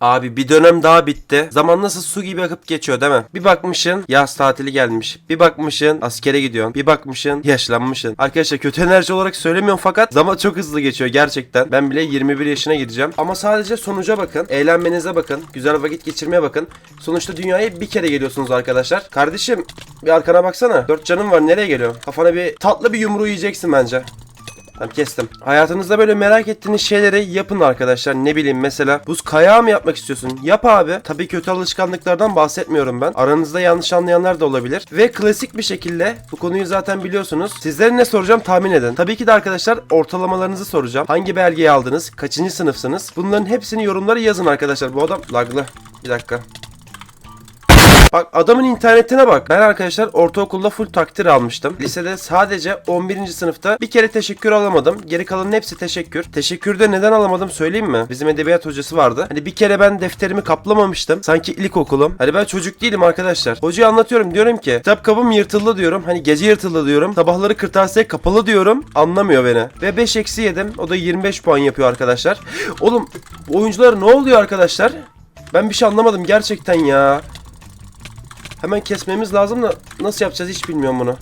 Abi bir dönem daha bitti. Zaman nasıl su gibi akıp geçiyor değil mi? Bir bakmışın yaz tatili gelmiş. Bir bakmışın askere gidiyorsun. Bir bakmışın yaşlanmışsın. Arkadaşlar kötü enerji olarak söylemiyorum fakat zaman çok hızlı geçiyor gerçekten. Ben bile 21 yaşına gideceğim. Ama sadece sonuca bakın. Eğlenmenize bakın. Güzel vakit geçirmeye bakın. Sonuçta dünyaya bir kere geliyorsunuz arkadaşlar. Kardeşim bir arkana baksana. Dört canım var nereye geliyorsun? Kafana bir tatlı bir yumruğu yiyeceksin bence. Tamam kestim. Hayatınızda böyle merak ettiğiniz şeyleri yapın arkadaşlar. Ne bileyim mesela buz kayağı mı yapmak istiyorsun? Yap abi. Tabii kötü alışkanlıklardan bahsetmiyorum ben. Aranızda yanlış anlayanlar da olabilir. Ve klasik bir şekilde bu konuyu zaten biliyorsunuz. Sizlere ne soracağım tahmin edin. Tabii ki de arkadaşlar ortalamalarınızı soracağım. Hangi belgeyi aldınız? Kaçıncı sınıfsınız? Bunların hepsini yorumlara yazın arkadaşlar. Bu adam laglı. Bir dakika. Bak adamın internetine bak. Ben arkadaşlar ortaokulda full takdir almıştım. Lisede sadece 11. sınıfta bir kere teşekkür alamadım. Geri kalanın hepsi teşekkür. Teşekkürde neden alamadım söyleyeyim mi? Bizim edebiyat hocası vardı. Hani bir kere ben defterimi kaplamamıştım. Sanki ilkokulum. Hani ben çocuk değilim arkadaşlar. Hocaya anlatıyorum diyorum ki kitap kabım yırtıldı diyorum. Hani gece yırtıldı diyorum. Sabahları kırtasiye kapalı diyorum. Anlamıyor beni. Ve 5 eksi yedim. O da 25 puan yapıyor arkadaşlar. Oğlum bu oyunculara ne oluyor arkadaşlar? Ben bir şey anlamadım gerçekten ya. Hemen kesmemiz lazım da nasıl yapacağız hiç bilmiyorum bunu.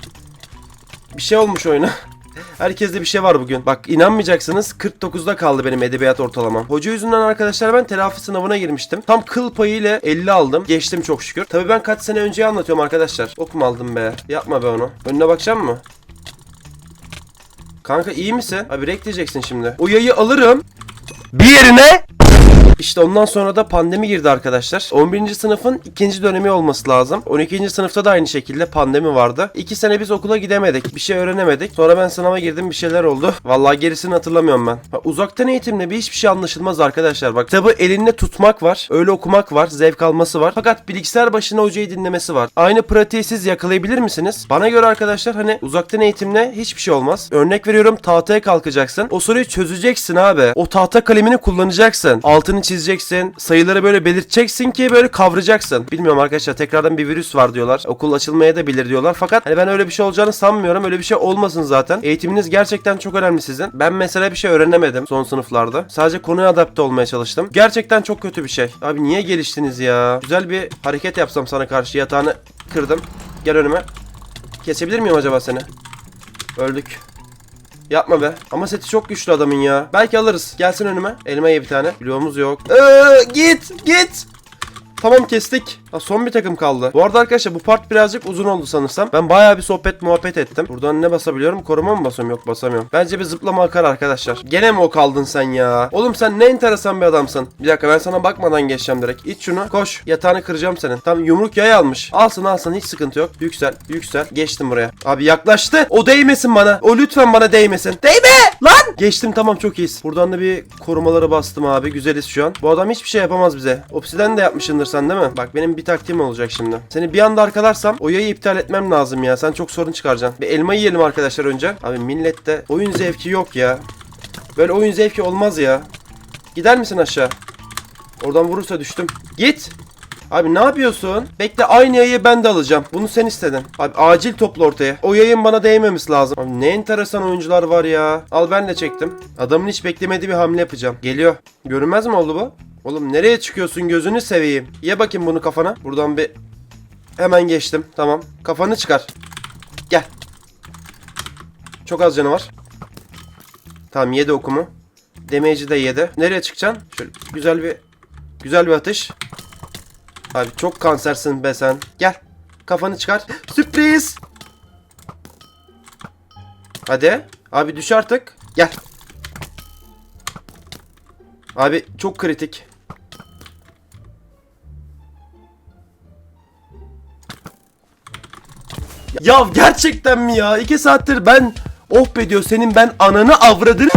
Bir şey olmuş oyuna. Herkeste bir şey var bugün. Bak inanmayacaksınız 49'da kaldı benim edebiyat ortalamam. Hoca yüzünden arkadaşlar ben telafi sınavına girmiştim. Tam kıl payı ile 50 aldım. Geçtim çok şükür. Tabii ben kaç sene önce anlatıyorum arkadaşlar. Ok mu aldım be? Yapma be onu. Önüne bakacağım mı? Kanka iyi misin? Abi rek diyeceksin şimdi. O yayı alırım. Bir yerine işte ondan sonra da pandemi girdi arkadaşlar. 11. sınıfın ikinci dönemi olması lazım. 12. sınıfta da aynı şekilde pandemi vardı. 2 sene biz okula gidemedik. Bir şey öğrenemedik. Sonra ben sınava girdim bir şeyler oldu. Vallahi gerisini hatırlamıyorum ben. Uzaktan eğitimle bir hiçbir şey anlaşılmaz arkadaşlar. Bak kitabı elinde tutmak var. Öyle okumak var. Zevk alması var. Fakat bilgisayar başına hocayı dinlemesi var. Aynı pratiği siz yakalayabilir misiniz? Bana göre arkadaşlar hani uzaktan eğitimle hiçbir şey olmaz. Örnek veriyorum tahtaya kalkacaksın. O soruyu çözeceksin abi. O tahta kalemini kullanacaksın. Altını çizeceksin. Sayıları böyle belirteceksin ki böyle kavrayacaksın. Bilmiyorum arkadaşlar tekrardan bir virüs var diyorlar. Okul açılmaya da bilir diyorlar. Fakat hani ben öyle bir şey olacağını sanmıyorum. Öyle bir şey olmasın zaten. Eğitiminiz gerçekten çok önemli sizin. Ben mesela bir şey öğrenemedim son sınıflarda. Sadece konuya adapte olmaya çalıştım. Gerçekten çok kötü bir şey. Abi niye geliştiniz ya? Güzel bir hareket yapsam sana karşı yatağını kırdım. Gel önüme. Kesebilir miyim acaba seni? Öldük. Yapma be. Ama seti çok güçlü adamın ya. Belki alırız. Gelsin önüme. Elime ye bir tane. Bloğumuz yok. Ee, git git. Tamam kestik. Ha, son bir takım kaldı. Bu arada arkadaşlar bu part birazcık uzun oldu sanırsam. Ben bayağı bir sohbet muhabbet ettim. Buradan ne basabiliyorum? Koruma mı basıyorum? Yok basamıyorum. Bence bir zıplama akar arkadaşlar. Gene mi o kaldın sen ya? Oğlum sen ne enteresan bir adamsın. Bir dakika ben sana bakmadan geçeceğim direkt. İç şunu. Koş. Yatağını kıracağım senin. Tam yumruk yay almış. Alsın alsın hiç sıkıntı yok. Yüksel. Yüksel. Geçtim buraya. Abi yaklaştı. O değmesin bana. O lütfen bana değmesin. Değme! Lan! Geçtim tamam çok iyiyiz. Buradan da bir korumaları bastım abi. Güzeliz şu an. Bu adam hiçbir şey yapamaz bize. Obsiden de yapmışsındır sen değil mi? Bak benim bir taktiğim olacak şimdi. Seni bir anda arkalarsam o yayı iptal etmem lazım ya. Sen çok sorun çıkaracaksın. Bir elma yiyelim arkadaşlar önce. Abi millette oyun zevki yok ya. Böyle oyun zevki olmaz ya. Gider misin aşağı? Oradan vurursa düştüm. Git. Abi ne yapıyorsun? Bekle aynı yayı ben de alacağım. Bunu sen istedin. Abi acil topla ortaya. O yayın bana değmemesi lazım. Abi ne enteresan oyuncular var ya. Al ben de çektim. Adamın hiç beklemediği bir hamle yapacağım. Geliyor. Görünmez mi oldu bu? Oğlum nereye çıkıyorsun gözünü seveyim. Ye bakayım bunu kafana. Buradan bir hemen geçtim. Tamam. Kafanı çıkar. Gel. Çok az canı var. Tamam yedi okumu. Damage'i de yedi. Nereye çıkacaksın? Şöyle güzel bir güzel bir atış. Abi çok kansersin be sen. Gel. Kafanı çıkar. Sürpriz. Hadi. Abi düş artık. Gel. Abi çok kritik. Ya gerçekten mi ya? İki saattir ben oh be diyor senin ben ananı avradını